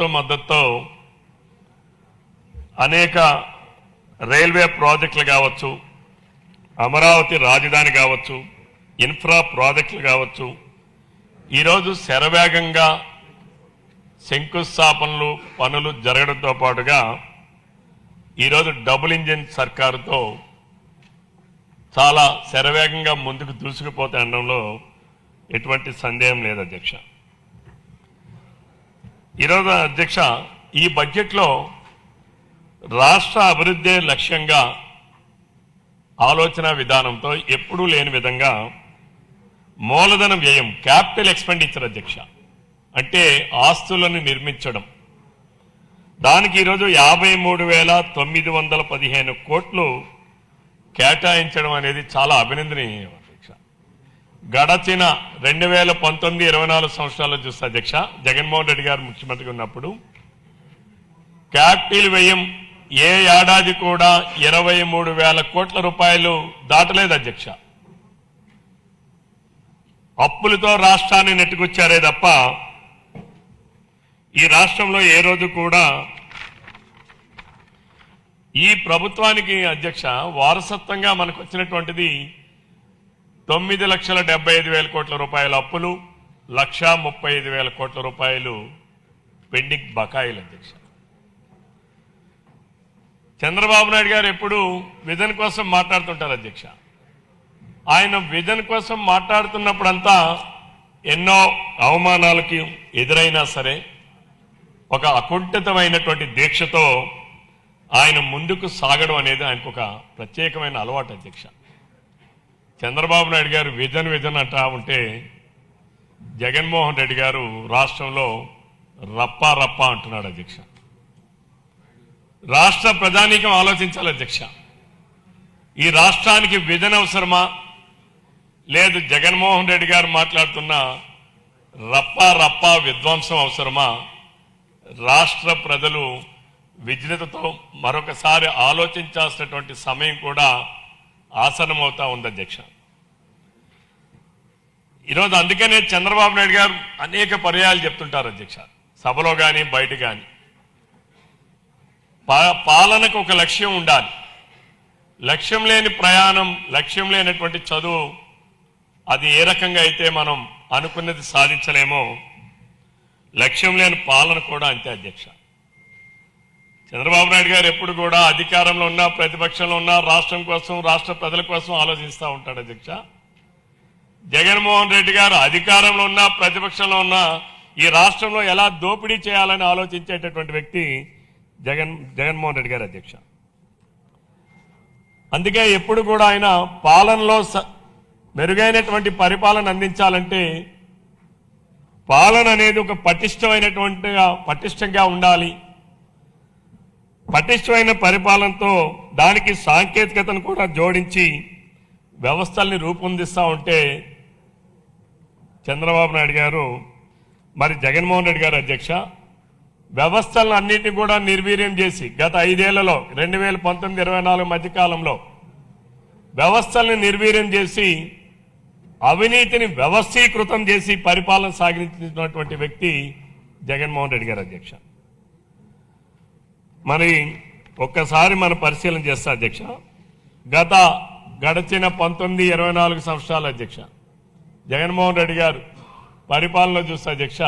ప్రభుత్వం మద్దతుతో అనేక రైల్వే ప్రాజెక్టులు కావచ్చు అమరావతి రాజధాని కావచ్చు ఇన్ఫ్రా ప్రాజెక్టులు కావచ్చు ఈరోజు శరవేగంగా శంకుస్థాపనలు పనులు జరగడంతో పాటుగా ఈరోజు డబుల్ ఇంజిన్ సర్కారుతో చాలా శరవేగంగా ముందుకు దూసుకుపోతే అనడంలో ఎటువంటి సందేహం లేదు అధ్యక్ష. ఈరోజు అధ్యక్ష ఈ బడ్జెట్లో రాష్ట్ర అభివృద్ధి లక్ష్యంగా ఆలోచన విధానంతో ఎప్పుడూ లేని విధంగా మూలధన వ్యయం క్యాపిటల్ ఎక్స్పెండిచర్ అధ్యక్ష అంటే ఆస్తులను నిర్మించడం. దానికి ఈరోజు యాభై మూడు వేల తొమ్మిది వందల పదిహేను కోట్లు కేటాయించడం అనేది చాలా అభినందనీయం. గడచిన రెండు వేల పంతొమ్మిది ఇరవై నాలుగు సంవత్సరాల్లో చూస్తే అధ్యక్ష జగన్మోహన్ రెడ్డి గారు ముఖ్యమంత్రిగా ఉన్నప్పుడు క్యాపిటల్ వ్యయం ఏ ఏడాది కూడా ఇరవై మూడు వేల కోట్ల రూపాయలు దాటలేదు అధ్యక్ష. అప్పులతో రాష్ట్రాన్ని నెట్టుకొచ్చారే తప్ప ఈ రాష్ట్రంలో ఏ రోజు కూడా ఈ ప్రభుత్వానికి అధ్యక్ష వారసత్వంగా మనకు వచ్చినటువంటిది తొమ్మిది లక్షల డెబ్బై ఐదు వేల కోట్ల రూపాయల అప్పులు లక్షా ముప్పై ఐదు వేల కోట్ల రూపాయలు పెండింగ్ బకాయిలు అధ్యక్ష చంద్రబాబు నాయుడు గారు ఎప్పుడు విజన్ కోసం మాట్లాడుతుంటారు అధ్యక్ష. ఆయన విజన్ కోసం మాట్లాడుతున్నప్పుడంతా ఎన్నో అవమానాలకి ఎదురైనా సరే ఒక అకుంఠితమైనటువంటి దీక్షతో ఆయన ముందుకు సాగడం అనేది ఆయనకు ఒక ప్రత్యేకమైన అలవాటు అధ్యక్ష. చంద్రబాబు నాయుడు గారు విజన్ విజన్ అంటా ఉంటే జగన్మోహన్ రెడ్డి గారు రాష్ట్రంలో రప్పా రప్పా అంటున్నాడు అధ్యక్ష. రాష్ట్ర ప్రధానికం ఆలోచించాలి అధ్యక్ష. ఈ రాష్ట్రానికి విజన్ అవసరమా? లేదు జగన్మోహన్ రెడ్డి గారు మాట్లాడుతున్న రప్పా రప్పా విధ్వంసం అవసరమా? రాష్ట్ర ప్రజలు విజ్ఞతతో మరొకసారి ఆలోచించాల్సినటువంటి సమయం కూడా ఆసనం అవుతా ఉంది అధ్యక్ష. ఈరోజు అందుకనే చంద్రబాబు నాయుడు గారు అనేక పర్యాయాలు చెప్తుంటారు అధ్యక్ష. సభలో కానీ బయట కానీ పా- పాలనకు ఒక లక్ష్యం ఉండాలి. లక్ష్యం లేని ప్రయాణం లక్ష్యం లేనటువంటి చదువు అది ఏ రకంగా అయితే మనం అనుకున్నది సాధించలేమో లక్ష్యం లేని పాలన కూడా అంతే అధ్యక్ష. చంద్రబాబు నాయుడు గారు ఎప్పుడు కూడా అధికారంలో ఉన్నా ప్రతిపక్షంలో ఉన్నా రాష్ట్రం కోసం రాష్ట్ర ప్రజల కోసం ఆలోచిస్తూ ఉంటాడు అధ్యక్ష. జగన్మోహన్ రెడ్డి గారు అధికారంలో ఉన్నా ప్రతిపక్షంలో ఉన్నా ఈ రాష్ట్రంలో ఎలా దోపిడీ చేయాలని ఆలోచించేటటువంటి వ్యక్తి జగన్ జగన్మోహన్ రెడ్డి గారు అధ్యక్ష. అందుకే ఎప్పుడు కూడా ఆయన పాలనలో స- మెరుగైనటువంటి పరిపాలన అందించాలంటే పాలన అనేది ఒక పటిష్టమైనటువంటిగా పటిష్టంగా ఉండాలి. పటిష్టమైన పరిపాలనతో దానికి సాంకేతికతను కూడా జోడించి వ్యవస్థల్ని రూపొందిస్తూ ఉంటే చంద్రబాబు నాయుడు గారు మరి జగన్మోహన్ రెడ్డి గారు అధ్యక్ష వ్యవస్థలను అన్నింటినీ కూడా నిర్వీర్యం చేసి గత ఐదేళ్ళలో రెండు వేల పంతొమ్మిది ఇరవై నాలుగు మధ్యకాలంలో వ్యవస్థల్ని నిర్వీర్యం చేసి అవినీతిని వ్యవస్థీకృతం చేసి పరిపాలన సాగించినటువంటి వ్యక్తి జగన్మోహన్ రెడ్డి గారు అధ్యక్ష. మరి ఒక్కసారి మనం పరిశీలన చేస్తా అధ్యక్ష. గత గడిచిన పంతొమ్మిది ఇరవై నాలుగు సంవత్సరాల అధ్యక్ష. జగన్మోహన్ రెడ్డి గారు పరిపాలన చూస్తే అధ్యక్ష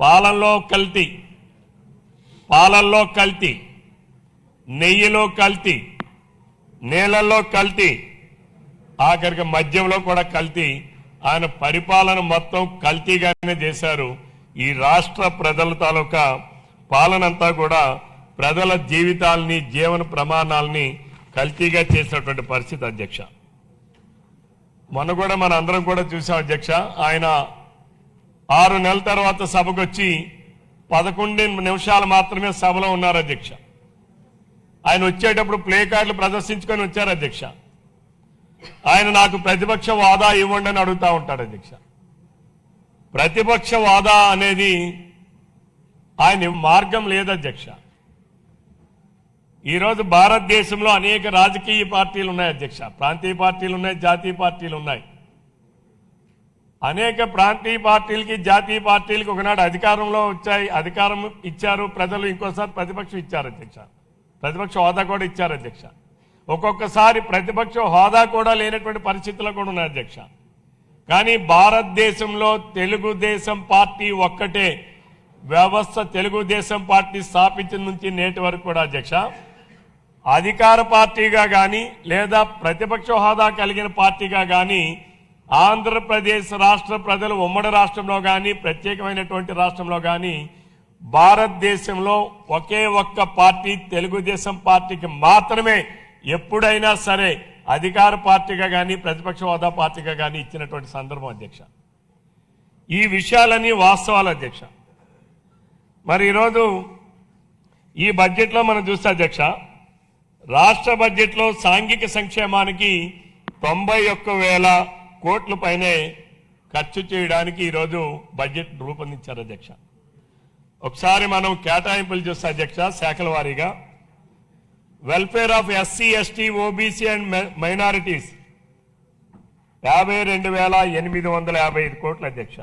పాలనలో కల్తీ పాలల్లో కల్తీ నెయ్యిలో కల్తీ నేలల్లో కల్తీ ఆఖరికి మద్యంలో కూడా కల్తీ ఆయన పరిపాలన మొత్తం కల్తీగానే చేశారు. ఈ రాష్ట్ర ప్రజల తాలూకా పాలనంతా కూడా ప్రజల జీవితాల్ని జీవన ప్రమాణాలని కల్తీగా చేసినటువంటి పరిస్థితి అధ్యక్ష. మొన్న కూడా మన అందరం కూడా చూసాం అధ్యక్ష ఆయన ఆరు నెలల తర్వాత సభకు వచ్చి పదకొండు నిమిషాలు మాత్రమే సభలో ఉన్నారు అధ్యక్ష. ఆయన వచ్చేటప్పుడు ప్లే కార్డులు ప్రదర్శించుకొని వచ్చారు అధ్యక్ష. ఆయన నాకు ప్రతిపక్ష వాదా ఇవ్వండి అని అడుగుతా ఉంటాడు అధ్యక్ష. ప్రతిపక్ష వాదా అనేది ఆయన మార్గం లేదు అధ్యక్ష. ఈరోజు భారతదేశంలో అనేక రాజకీయ పార్టీలు ఉన్నాయి అధ్యక్ష. ప్రాంతీయ పార్టీలు ఉన్నాయి జాతీయ పార్టీలు ఉన్నాయి. అనేక ప్రాంతీయ పార్టీలకి జాతీయ పార్టీలకి ఒకనాడు అధికారంలో వచ్చాయి అధికారం ఇచ్చారు ప్రజలు ఇంకోసారి ప్రతిపక్షం ఇచ్చారు అధ్యక్ష. ప్రతిపక్ష హోదా కూడా ఇచ్చారు అధ్యక్ష. ఒక్కొక్కసారి ప్రతిపక్ష హోదా కూడా లేనటువంటి పరిస్థితులు కూడా ఉన్నాయి అధ్యక్ష. కానీ భారతదేశంలో తెలుగుదేశం పార్టీ ఒక్కటే వ్యవస్థ తెలుగుదేశం పార్టీ స్థాపించిన నుంచి నేటి వరకు కూడా అధ్యక్ష. అధికార పార్టీగా కానీ లేదా ప్రతిపక్ష హోదా కలిగిన పార్టీగా కానీ ఆంధ్రప్రదేశ్ రాష్ట్ర ప్రజలు ఉమ్మడి రాష్ట్రంలో కానీ ప్రత్యేకమైనటువంటి రాష్ట్రంలో కానీ భారతదేశంలో ఒకే ఒక్క పార్టీ తెలుగుదేశం పార్టీకి మాత్రమే ఎప్పుడైనా సరే అధికార పార్టీగా కానీ ప్రతిపక్ష హోదా పార్టీగా కానీ ఇచ్చినటువంటి సందర్భం అధ్యక్ష. ఈ విషయాలన్నీ వాస్తవాలు అధ్యక్ష. మరి ఈరోజు ఈ బడ్జెట్లో మనం చూస్తే అధ్యక్ష రాష్ట్ర బడ్జెట్లో సాంఘిక సంక్షేమానికి తొంభై ఒక్క వేల కోట్ల పైనే ఖర్చు చేయడానికి ఈరోజు బడ్జెట్ రూపొందించారు అధ్యక్ష. ఒకసారి మనం కేటాయింపులు చూస్తే అధ్యక్ష శాఖల వారీగా. Welfare of SC ST OBC and minorities. యాభై రెండు వేల ఎనిమిది వందల యాభై ఐదు కోట్ల అధ్యక్ష.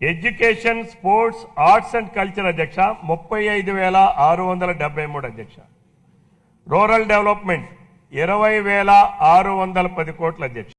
Education sports arts and culture అధ్యక్ష ముప్పై ఐదు వేల ఆరు వందల డెబ్బై మూడు అధ్యక్ష. రూరల్ డెవలప్మెంట్ ఇరవై వేల ఆరు వందల పది కోట్ల అధ్యక్ష